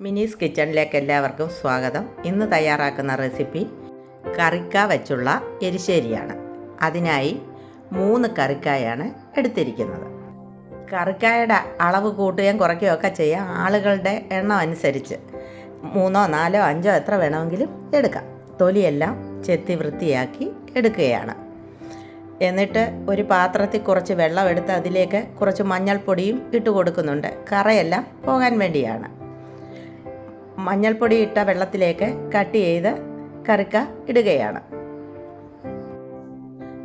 മിനീസ് കിച്ചണിലേക്ക് എല്ലാവർക്കും സ്വാഗതം. ഇന്ന് തയ്യാറാക്കുന്ന റെസിപ്പി കറിക്ക വെച്ചുള്ള എരിശ്ശേരിയാണ്. അതിനായി മൂന്ന് കറിക്കായാണ് എടുത്തിരിക്കുന്നത്. കറിക്കായുടെ അളവ് കൂട്ടുകയും കുറയ്ക്കുകയും ഒക്കെ ചെയ്യാം. ആളുകളുടെ എണ്ണം അനുസരിച്ച് മൂന്നോ നാലോ അഞ്ചോ എത്ര വേണമെങ്കിലും എടുക്കാം. തൊലിയെല്ലാം ചെത്തി വൃത്തിയാക്കി എടുക്കുകയാണ്. എന്നിട്ട് ഒരു പാത്രത്തിൽ കുറച്ച് വെള്ളം എടുത്ത് അതിലേക്ക് കുറച്ച് മഞ്ഞൾപ്പൊടിയും ഇട്ട് കൊടുക്കുന്നുണ്ട്. കറയെല്ലാം പോകാൻ വേണ്ടിയാണ്. മഞ്ഞൾപ്പൊടി ഇട്ട വെള്ളത്തിലേക്ക് കട്ട് ചെയ്ത് കറിക്ക ഇടുകയാണ്.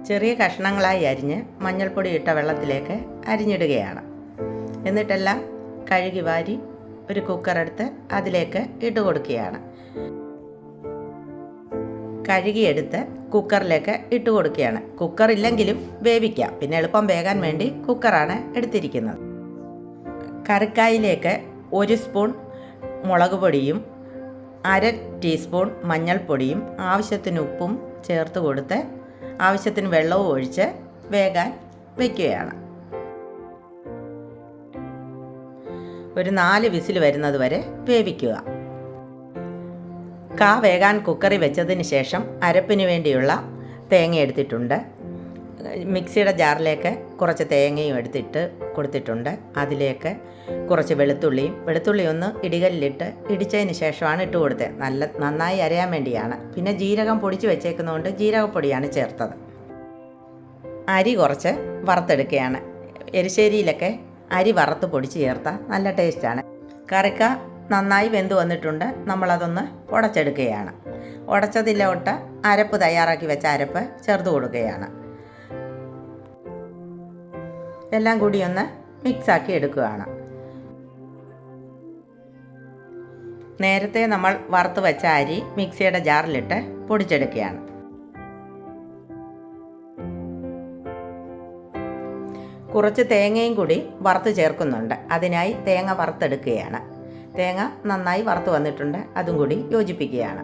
ചെറിയ കഷ്ണങ്ങളായി അരിഞ്ഞ് മഞ്ഞൾപ്പൊടി ഇട്ട വെള്ളത്തിലേക്ക് അരിഞ്ഞിടുകയാണ്. എന്നിട്ടെല്ലാം കഴുകി വാരി ഒരു കുക്കർ കുക്കറെടുത്ത് അതിലേക്ക് ഇട്ട് കൊടുക്കുകയാണ്. കഴുകിയെടുത്ത് കുക്കറിലേക്ക് ഇട്ട് കൊടുക്കുകയാണ്. കുക്കർ ഇല്ലെങ്കിലും വേവിക്കാം. പിന്നെ എളുപ്പം വേകാൻ വേണ്ടി കുക്കറാണ് എടുത്തിരിക്കുന്നത്. കറിക്കായിലേക്ക് ഒരു സ്പൂൺ മുളക് പൊടിയും അര ടീസ്പൂൺ മഞ്ഞൾപ്പൊടിയും ആവശ്യത്തിന് ഉപ്പും ചേർത്ത് കൊടുത്ത് ആവശ്യത്തിന് വെള്ളവും ഒഴിച്ച് വേഗാൻ വയ്ക്കുകയാണ് ഒരു നാല് വിസിൽ വരുന്നത് വരെ വേവിക്കുക. കാ വേഗാൻ കുക്കറി വെച്ചതിന് ശേഷം അരപ്പിന് വേണ്ടിയുള്ള തേങ്ങ എടുത്തിട്ടുണ്ട്. മിക്സിയുടെ ജാറിലേക്ക് കുറച്ച് തേങ്ങയും എടുത്തിട്ട് കൊടുത്തിട്ടുണ്ട്. അതിലേക്ക് കുറച്ച് വെളുത്തുള്ളിയും വെളുത്തുള്ളി ഒന്ന് ഇടികല്ലിട്ട് ഇടിച്ചതിന് ശേഷമാണ് ഇട്ട് കൊടുത്തത് നല്ല നന്നായി അരയാൻ വേണ്ടിയാണ്. പിന്നെ ജീരകം പൊടിച്ച് വെച്ചേക്കുന്നതുകൊണ്ട് ജീരകപ്പൊടിയാണ് ചേർത്തത്. അരി കുറച്ച് വറുത്തെടുക്കുകയാണ്. എരിശ്ശേരിയിലൊക്കെ അരി വറുത്ത് പൊടിച്ച് ചേർത്താൽ നല്ല ടേസ്റ്റാണ്. കറിക്ക നന്നായി വെന്ത് വന്നിട്ടുണ്ട്. നമ്മളതൊന്ന് ഉടച്ചെടുക്കുകയാണ്. ഉടച്ചതിലോട്ട് അരപ്പ് തയ്യാറാക്കി വെച്ച അരപ്പ് ചേർത്ത് കൊടുക്കുകയാണ്. എല്ലാം കൂടി ഒന്ന് മിക്സാക്കി എടുക്കുകയാണ്. നേരത്തെ നമ്മൾ വറുത്ത് വെച്ച അരി മിക്സിയുടെ ജാറിലിട്ട് പൊടിച്ചെടുക്കുകയാണ്. കുറച്ച് തേങ്ങയും കൂടി വറുത്ത് ചേർക്കുന്നുണ്ട്. അതിനായി തേങ്ങ വറുത്തെടുക്കുകയാണ്. തേങ്ങ നന്നായി വറുത്ത് വന്നിട്ടുണ്ട്. അതും കൂടി യോജിപ്പിക്കുകയാണ്.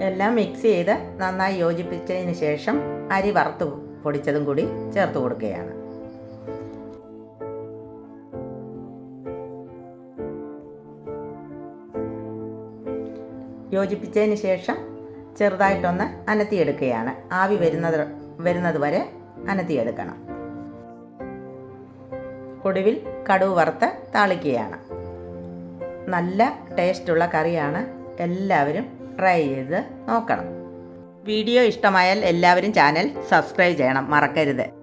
എല്ലാം മിക്സ് ചെയ്ത് നന്നായി യോജിപ്പിച്ചതിന് ശേഷം അരി വറുത്ത് പൊടിച്ചതും കൂടി ചേർത്ത് കൊടുക്കുകയാണ്. യോജിപ്പിച്ചതിന് ശേഷം ചെറുതായിട്ടൊന്ന് അനത്തിയെടുക്കുകയാണ്. ആവി വരുന്നത് വരുന്നത് വരെ അനത്തിയെടുക്കണം. ഒടുവിൽ കടുവ് വറുത്ത് താളിക്കുകയാണ്. നല്ല ടേസ്റ്റുള്ള കറിയാണ് എല്ലാവരും ട്രൈ ചെയ്ത് നോക്കണം. വീഡിയോ ഇഷ്ടമായാൽ എല്ലാവരും ചാനൽ സബ്സ്ക്രൈബ് ചെയ്യണം. മറക്കരുത്.